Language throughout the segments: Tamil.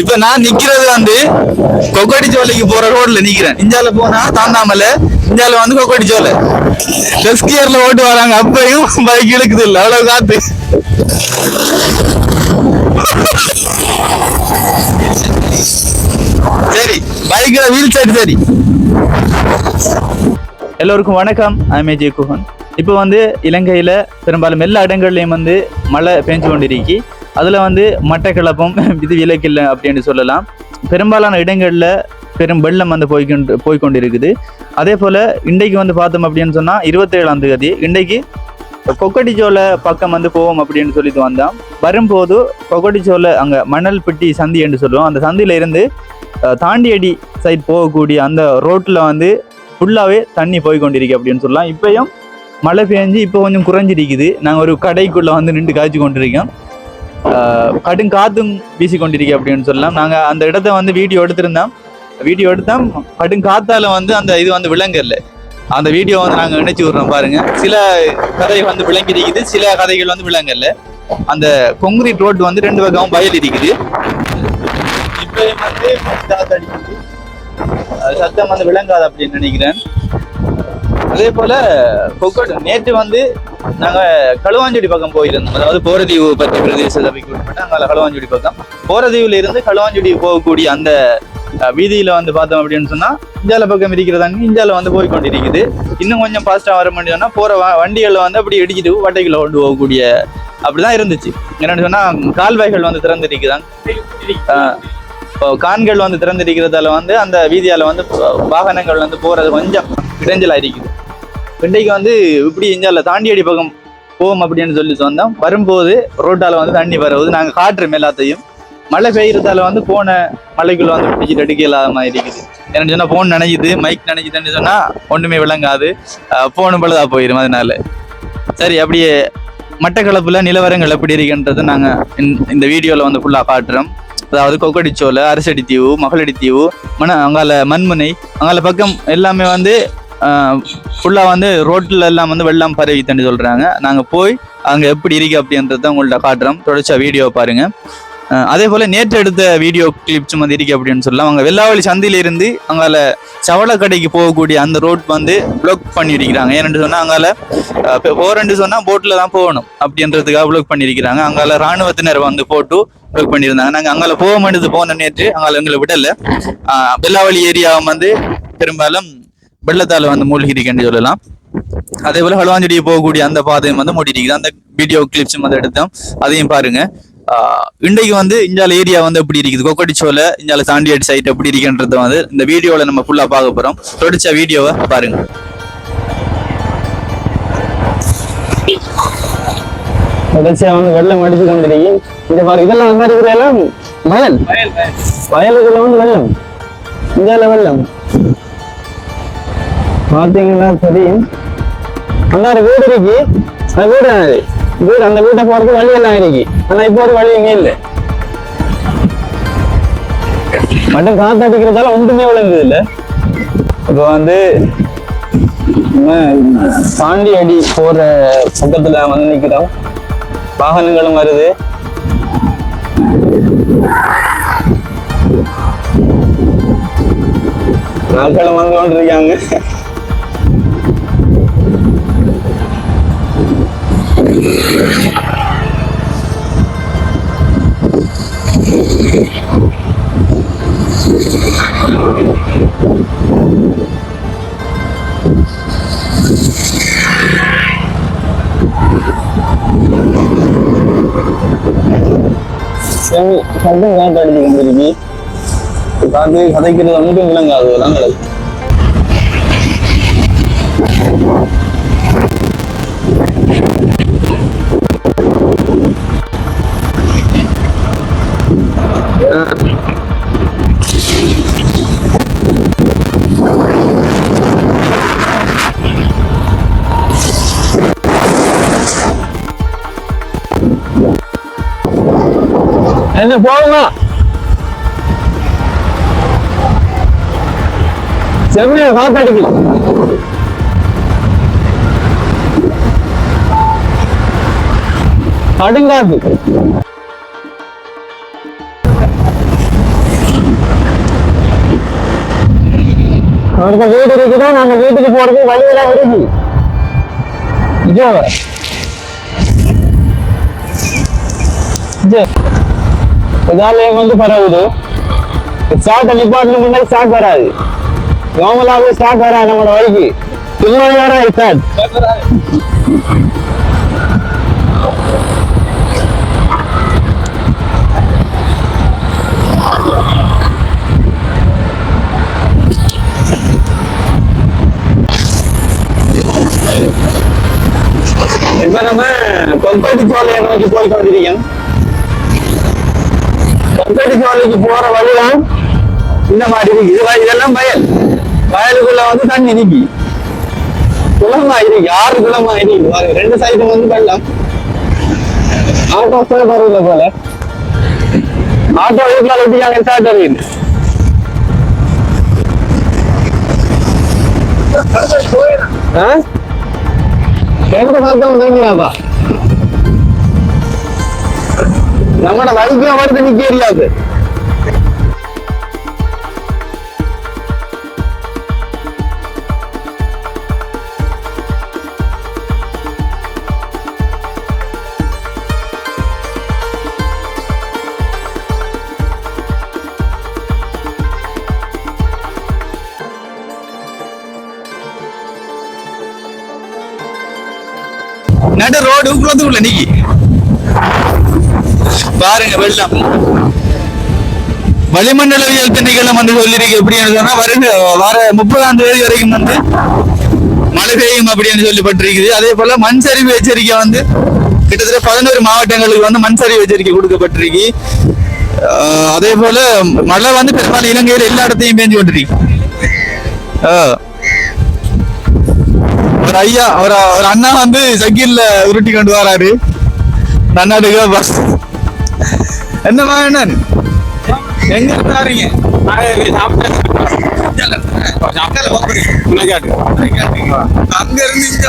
இப்ப நான் நிக்கிறது வந்து கொக்கடி சோலைக்கு போற ரோட்ல நிக்கிறேன். இஞ்சால போனா தாண்டாமல இஞ்சால வந்து கொக்கடி சோலை. டெஸ்க் கியர்ல ஓட்டு வராங்க அப்பையும் பைக் இழுக்குது இல்ல அவ்வளவு காத்து. சரி பைக்ல வீல் சைடு சரி. எல்லோருக்கும் வணக்கம் ஐமே ஜே குஹன். இப்போ வந்து இலங்கையில் பெரும்பாலும் எல்லா இடங்கள்லையும் வந்து மழை பெஞ்சு கொண்டிருக்கி அதில் வந்து மட்டக்களப்பும் இது விலக்கில்லை அப்படின்னு சொல்லலாம். பெரும்பாலான இடங்களில் பெரும் வெள்ளம் வந்து போய்கொண்டு போய்கொண்டிருக்குது. அதே போல் இன்றைக்கு வந்து பார்த்தோம் அப்படின்னு சொன்னால் இருபத்தேழாம் தேதி இன்றைக்கு கொக்கட்டிச்சோலை பக்கம் வந்து போவோம் அப்படின்னு சொல்லிட்டு வந்தோம். வரும்போது கொக்கட்டிச்சோலை அங்கே மணல் பெட்டி சந்தி என்று சொல்லுவோம். அந்த சந்தியில இருந்து தாண்டியடி சைட் போகக்கூடிய அந்த ரோட்டில் வந்து ஃபுல்லாகவே தண்ணி போய் கொண்டிருக்கு அப்படின்னு சொல்லலாம். இப்பயும் மழை பெஞ்சு இப்போ கொஞ்சம் குறைஞ்சிருக்குது. நாங்கள் ஒரு கடைக்குள்ளே வந்து நின்று காய்ச்சி கொண்டிருக்கோம். கடும் காத்தும் வீசிக்கொண்டிருக்கு அப்படின்னு சொல்லலாம். நாங்கள் அந்த இடத்த வந்து வீடியோ எடுத்திருந்தோம். வீடியோ எடுத்தோம். கடும் காத்தால வந்து அந்த இது வந்து விளங்கல. அந்த வீடியோ வந்து நாங்கள் இணைச்சு விடுறோம் பாருங்க. சில கதை வந்து விளங்கி இருக்குது சில கதைகள் வந்து விளங்கல. அந்த கொங்கிரீட் ரோடு வந்து ரெண்டு பக்கமும் வயல் இருக்குது இப்போ வந்து சத்தம் வந்து விளங்காது அப்படின்னு நினைக்கிறேன். அதே போல கொக்கட். நேற்று வந்து நாங்க களுவாஞ்சேடி பக்கம் போயிருந்தோம். அதாவது போரதீவு பற்றி பிரதேச சபைக்கு உட்பட்ட அங்கே களுவாஞ்சேடி பக்கம். போரதீவுல இருந்து களுவாஞ்சேடி போகக்கூடிய அந்த வீதியில வந்து பார்த்தோம் அப்படின்னு சொன்னா இந்தியால பக்கம் இருக்கிற தண்ணி இந்தியால வந்து போய் கொண்டிருக்குது இன்னும் கொஞ்சம் ஃபாஸ்டா வர முடியும்னா போற வ- வந்து அப்படி இடிச்சிட்டு வட்டைக்குள்ள கொண்டு போகக்கூடிய அப்படிதான் இருந்துச்சு. என்னன்னு சொன்னா கால்வாய்கள் வந்து திறந்திருக்குதான் கான்கள் வந்து திறந்திருக்கிறதால வந்து அந்த வீதியால வந்து வாகனங்கள் வந்து போறது கொஞ்சம் இடைஞ்சலா இருக்குது இன்றைக்கு வந்து இப்படி இஞ்சால தாண்டியடி பக்கம் போவோம் அப்படின்னு சொல்லி சொன்னோம். வரும்போது ரோட்டால வந்து தண்ணி வருவது. நாங்கள் காட்டுறோம் எல்லாத்தையும். மழை பெய்யறதால வந்து போன மலைக்குள்ள வந்து பிடிச்சிட்டு எடுக்க இல்லாத மாதிரி இருக்குது. என்ன சொன்னா போன் நினைக்குது மைக் நினைக்குதுன்னு சொன்னா ஒண்ணுமே விளங்காது. ஃபோனு பழுதா போயிடும் அதனால. சரி அப்படியே மட்டக்களப்புல நிலவரங்கள் எப்படி இருக்குன்றது நாங்க இந்த- வீடியோவில் வீடியோல வந்து ஃபுல்லா காட்டுறோம். அதாவது கொக்கடிச்சோலை அரசடி தீவு மகளடி தீவு மன அங்கால மண்முனை அங்கால பக்கம் எல்லாமே வந்து ஃபுல்லாக வந்து ரோட்டில் எல்லாம் வந்து வெள்ளம் பரவி தண்ணி சொல்கிறாங்க நாங்கள் போய் அங்கே எப்படி இருக்கு அப்படின்றத உங்கள்ட்ட காட்டுறோம். தொடர்ச்சியாக வீடியோ பாருங்கள் அதே போல் நேற்று எடுத்த வீடியோ கிளிப்ஸ் வந்து இருக்கு அப்படின்னு சொல்லலாம். அவங்க வெள்ளாவளி சந்தியில இருந்து அங்கால சவளக்கடைக்கு போகக்கூடிய அந்த ரோட் வந்து பிளாக் பண்ணியிருக்கிறாங்க. ஏன்னு சொன்னால் அங்கால போகிறேன்னு சொன்னால் போட்டில் தான் போகணும் அப்படின்றதுக்காக பிளாக் பண்ணியிருக்கிறாங்க. அங்கால ராணுவத்தினர் வந்து போட்டு பிளாக் பண்ணியிருந்தாங்க. நாங்கள் அங்கால போக மாட்டது போன நேற்று. அங்கால எங்களை விடலை. வெள்ளாவளி ஏரியாவும் வந்து பெரும்பாலும் வெள்ளத்தால வந்து மூழ்கி இருக்குன்னு சொல்லலாம். அதே போல ஹலுவாஞ்செடி போகக்கூடிய அந்த பாதையும் வந்து மூடி இருக்குது அந்த வீடியோ கிளிப்ஸும் வந்து எடுத்தோம். அதையும் பாருங்க. இன்றைக்கு வந்து இஞ்சால ஏரியா வந்து எப்படி இருக்குது? கொக்கடிச்சோல இஞ்சால தாண்டியடி சைட் எப்படி இருக்குன்றத வந்து இந்த வீடியோல நம்ம ஃபுல்லா பார்க்க போறோம். தொடர்ச்சா வீடியோவை பாருங்க. தொடர்ச்சியா வந்து வெள்ளம் அடிச்சு கொண்டிருக்கு இந்த பாரு இதெல்லாம் வந்து இருக்கிற எல்லாம் வயல். வயலுக்குள்ள வந்து வெள்ளம். இந்தியால வெள்ளம். பாத்தீங்கன்னா தெரியும். அந்தாரு வீடு இருக்கு. அந்த வீடு வீடு அந்த வீட்டை போறதுக்கு வழி எல்லாம் இருக்கு. ஆனா இப்போ ஒரு வழி எங்க இல்லை? மட்டும் காத்து அடிக்கிறதால ஒன்றுமே விளங்குது இல்ல இப்போ வந்து சாண்டி தாண்டி அடி போற பக்கத்துல வந்து நிக்கிறோம். வாகனங்களும் வருது. நாட்களும் வந்து கொண்டிருக்காங்க. சரி, சத்தம் காத்து அடிச்சு கொண்டிருக்கு காத்து கதைக்கிறது வந்துட்டு விளங்காது அதெல்லாம் போகுங்க போகுங்க செம்மையா காத்தாடிக்கு அடுங்காது. அவருக்கு வீடு இருக்குதோ? நாங்க வீட்டுக்கு போறது வழியெல்லாம் இருக்கு. Yeah. இது வந்து பரவுது. ஸ்டார்ட் நிப்பாட்டின முன்னாடி ஸ்டார்ட் வராது. நார்மலாகவே ஸ்டார்ட் வராது நம்மளோட வழிக்கு. சும்மா வர இப்ப நம்ம கொம்பட்டி சோலையை நோக்கி போய் கொண்டிருக்கோம் கொம்பட்டி சோலைக்கு போற வழிதான்? இந்த மாதிரி இருக்கு. இது இதெல்லாம் வயல். வயலுக்குள்ள வந்து தண்ணி நிக்கி. குளமா இருக்கு. யாரு குளமா இருக்கு? பாருங்க. ரெண்டு சைடு வந்து வெள்ளம். ஆட்டோ ஸ்டார்ட் வருது போல. ஆட்டோ வீட்டுல ஒட்டிக்காங்க ஸ்டார்ட் வருது எங்க எந்த சத்தம் தங்கியாதா நம்மட வழிக்கு வருது நிக்க தெரியாது நடு ரோடு குளத்துக்குள்ள நிக்கி பாருங்க வெள்ளம். வளிமண்டலவியல் திணைக்களம் வந்து சொல்லியிருக்கு எப்படின்னு சொன்னா வருங்க வர முப்பதாம் தேதி வரைக்கும் வந்து மழை பெய்யும் அப்படின்னு சொல்லப்பட்டிருக்குது. அதே போல மண் சரிவு எச்சரிக்கை வந்து கிட்டத்தட்ட பதினோரு மாவட்டங்களுக்கு வந்து மண் சரிவு எச்சரிக்கை கொடுக்கப்பட்டிருக்கு. அதே போல மழை வந்து பெரும்பாலும் இலங்கையில் எல்லா இடத்தையும் பேஞ்சு கொண்டிருக்கு. ஆஹ் ஒரு ஐயா ஒரு ஒரு அண்ணா வந்து சைக்கிள்ல உருட்டி கொண்டு வராரு. நன்னாடுக பஸ் என்ன என்ன எங்க இருந்தாருங்க அங்க இருந்து இங்க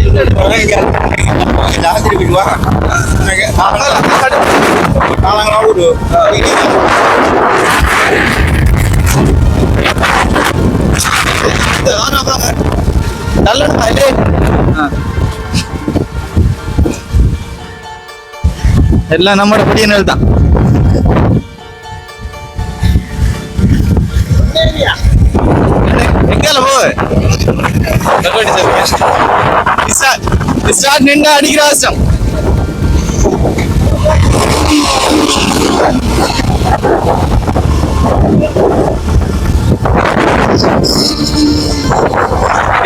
போட்டோம் தாத்தா பகவான் வயலெல்லாம் முடிஞ்சு எல்லாம் நம்மட குடியினர் தான். எங்கால போ. ஸ்டார்ட் நின்று அடிக்கிற அவசரம்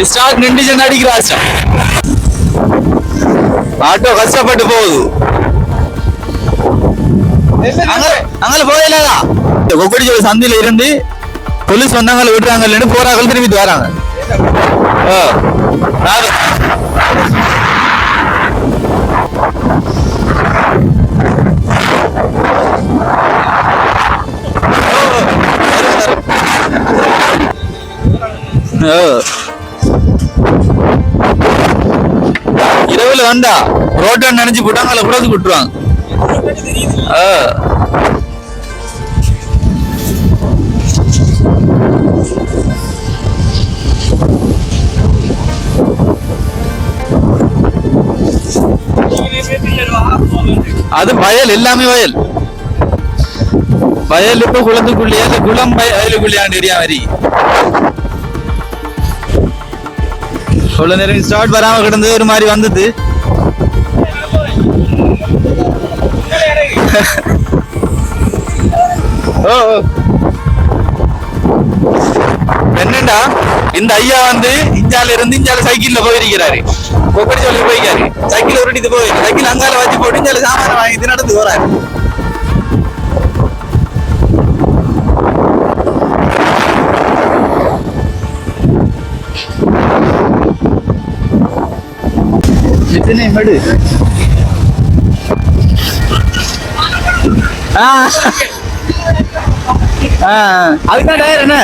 ஸ்டார்ட் நின்று அடிக்கிற அவசரம் ஆட்டோ கஷ்டப்பட்டு போகுது. அங்கே போயிடலாம் இந்த கொக்கடி ஜோதி சந்தில இருந்து போலீஸ் வந்தாங்க விடுறாங்க இல்லைன்னு போறாங்க திரும்பிட்டு வராங்க. ஆ. இரவுல வந்தா ரோட்டை நினைச்சு போட்டாங்க அதில் கூட விட்டுருவாங்க ஆ. அது வயல் எல்லாமே வயல். வயல் இப்ப குளத்துக்குள்ளேயே அந்த குளம் வய- வயலுக்குள்ளேயாண்டு ஏரியா மாதிரி இவ்வளவு நேரம் ஸ்டார்ட் வராம கிடந்து ஒரு மாதிரி வந்தது. ஓ என்னண்டா? இந்த ஐயா வந்து இஞ்சால இருந்து இஞ்சால சைக்கிள்ல போயிருக்கிறாரு. கொக்கடி சொல்லி போயிருக்காரு சைக்கிள் உருட்டிட்டு போய் சைக்கிள் அங்கால வச்சு போட்டு இஞ்சால சாமான வாங்கிட்டு நடந்து போறாரு எத்தனை மடு ஆ. ஆ. அதுதான் டயர் என்ன?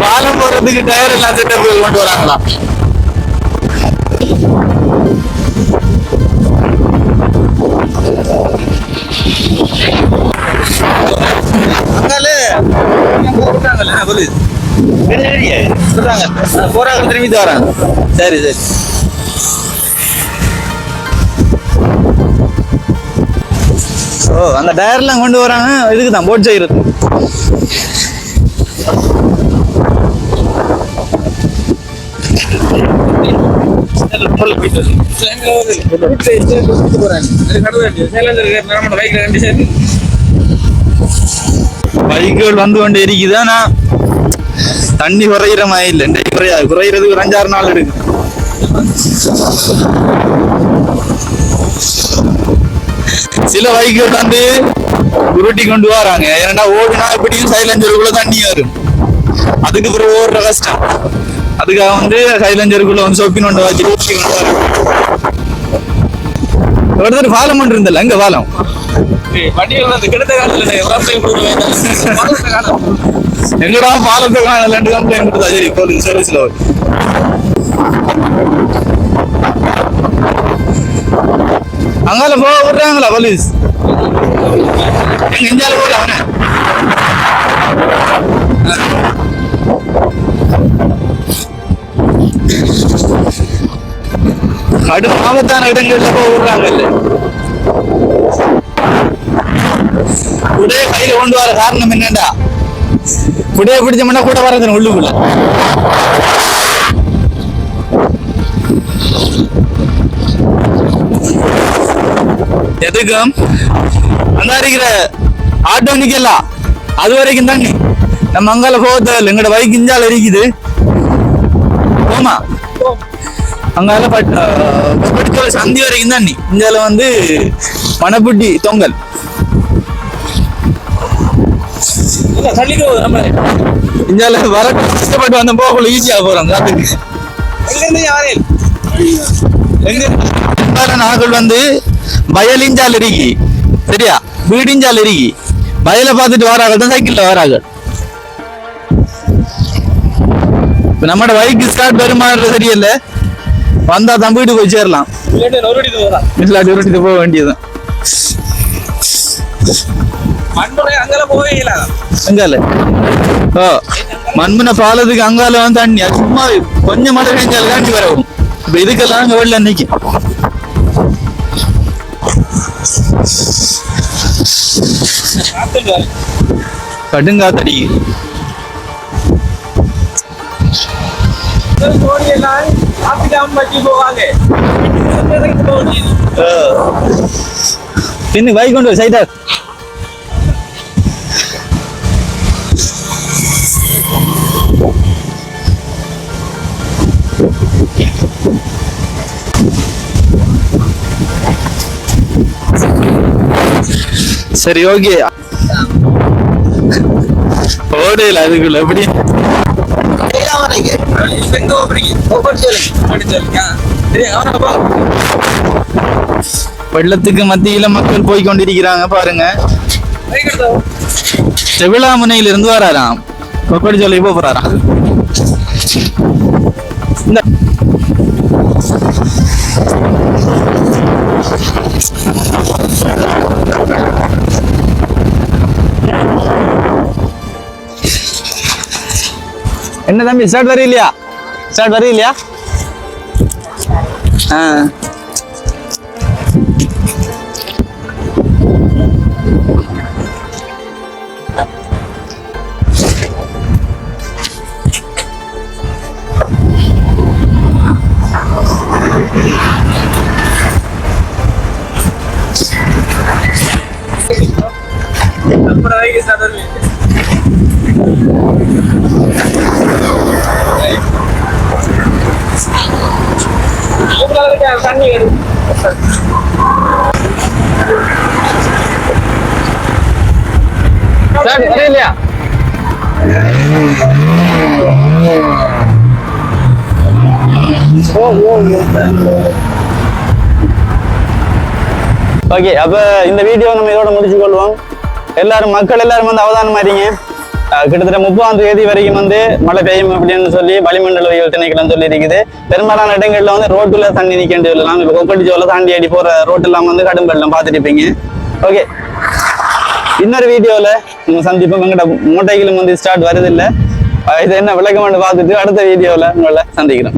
பாலம் போறதுக்கு டயர் எல்லாம் செட்டப் கொண்டு வராங்களா? சொல்றாங்க. போறாங்க திரும்பி வராங்க. சரி சரி. ஓ அந்த டயர்லாம் கொண்டு வராங்க. இதுக்கு தான் போட் செய்யறது பைக்குகள் வந்து கொண்டு இருக்குது ஆனா தண்ணி குறையிற மாதிரி இல்லை. இன்றைக்கு குறையாது. குறையிறதுக்கு ஒரு அஞ்சாறு நாள் இருக்கு சில பைக்குகள் வந்து உருட்டி கொண்டு வராங்க. ஏன்னா ஓடுனா எப்படியும் சைலஞ்சருக்குள்ள தண்ணி வரும் அதுக்கு பிறகு ஓடுற கஷ்டம். அதுக்காக வந்து சைலஞ்சருக்குள்ள வந்து சொப்பின் கொண்டு வச்சு ஒருத்தர் பாலம் ஒன்று இருந்தல்ல எங்க பாலம்? எங்கடா பாலத்தை காணலன்னு கம்ப்ளைண்ட் கொடுத்தா. சரி போலீஸ் சர்வீஸ்ல அங்கால போக விடுறாங்களா போலீஸ்? எங்க இந்தியால போகலாம் கடும் ஆபத்தான இடங்கள்ல போக விடுறாங்கல்ல குடைய கையில கொண்டு வர காரணம் என்னண்டா குடையை பிடிச்சோம்னா கூட வரது உள்ளுக்குள்ள எதுக்கும் அந்த இருக்கிற ஆட்டோ நிக்கலாம் அது வரைக்கும் தண்ணி நம்ம அங்கால போக தேவையில்ல எங்கட பைக் இஞ்சால இருக்குது அங்கால பட் பட்டுக்கோல சந்தி வரைக்கும் தண்ணி இந்தியாவில் வந்து மணப்புட்டி தொங்கல். இந்தியாவில் வர கஷ்டப்பட்டு வந்த போகக்குள்ள ஈஸியாக போறோம் காத்துக்கு எங்க பெரும்பாலான வந்து வயலிஞ்சால் இருக்கி சரியா? வீடிஞ்சால் இருக்கி வயலை பார்த்துட்டு வராங்க தான் சைக்கிள்ல வராங்க இப்ப நம்மட பைக் ஸ்டார்ட் வருமானது சரியில்லை. வந்தா தான் வீடு போய் சேரலாம். இல்லாட்டி உருட்டிட்டு போக வேண்டியதுதான் அங்கால ஓ மண்மன பாலத்துக்கு அங்கால வந்து தண்ணி. அது சும்மா கொஞ்சம் மழை பெஞ்சாலும் தாண்டி வரவும். இப்ப இதுக்கெல்லாம் அங்க வெள்ள நிக்கும் கடுங்காத்தடி பின்னு பைக் கொண்டு வா, சைடா சரி ஓகே ஓடையில அதுக்குள்ள எப்படி வெள்ளத்துக்கு மத்தியில மக்கள் போய் கொண்டிருக்கிறாங்க பாருங்க. செவிலாமுனையில இருந்து வராராம். கொக்கடி சொல்லி போறாராம்? இந்த என்ன தம்பி ஷர்ட் வரி இல்லையா ஷர்ட் வரி இல்லையா ஆ Yeah. ஓகே அப்ப இந்த வீடியோ நம்ம இதோட முடிச்சு கொள்வோம். எல்லாரும் மக்கள் எல்லாரும் வந்து அவதானமா இருங்க கிட்டத்தட்ட முப்பதாம் தேதி வரைக்கும் வந்து மழை பெய்யும் அப்படின்னு சொல்லி வளிமண்டல திணைக்களம் சொல்லி இருக்குது பெரும்பாலான இடங்கள்ல வந்து ரோட்டுல தண்ணி நிற்கண்டு சொல்லலாம். இப்போ கொப்பட்டி தாண்டி அடி போற ரோட்டு எல்லாம் வந்து கடும் வெள்ளம் பார்த்துட்டு இருப்பீங்க ஓகே இன்னொரு வீடியோவில் நம்ம சந்திப்போம். எங்கள்கிட்ட மூட்டைகளும் வந்து ஸ்டார்ட் வரதில்லை இது என்ன விளக்கமானு பார்த்துட்டு அடுத்த வீடியோவில் உங்களை சந்திக்கிறோம்.